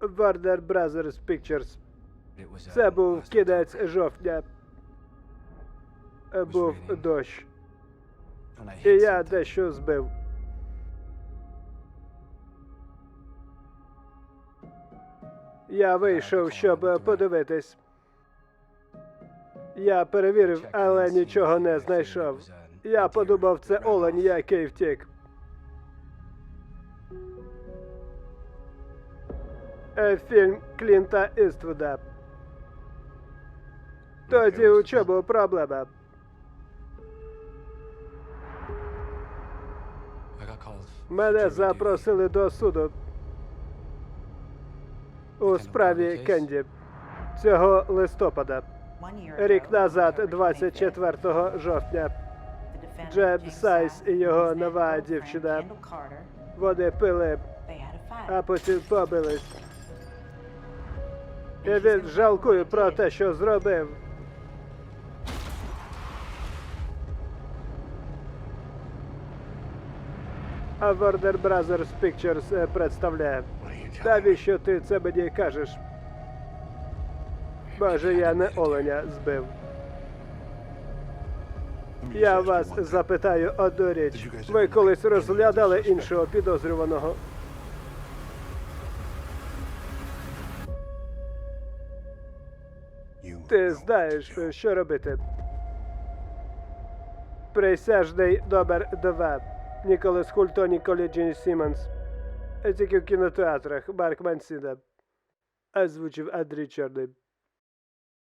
Warner Brothers Pictures. Uh, Це був кінець жовтня. Е, Був дощ. І я дещо збив. Я вийшов, щоб подивитись. Я перевірив, але нічого не знайшов. uh, Я подумав, це олень, який втік. Е, Фільм Клінта Іствуда. Тоді у чому проблема? Мене запросили до суду у справі Кенді цього листопада. Рік назад, 24 жовтня, Джеб Сайс і його нова дівчина. вони пили, а потім побились. І він жалкує про те, що зробив. А Warner Brothers Pictures е, представляє. Навіщо ти це мені кажеш? Боже, я не оленя збив. Я вас запитаю одну річ. Ви колись розглядали іншого підозрюваного? Ти знаєш, що робити. Присяжний номер 2. Ніколас Хульто, Ніколі Джені Сімонс. Тільки в кінотеатрах Марк Мансіна. Озвучив Андрій Чорний.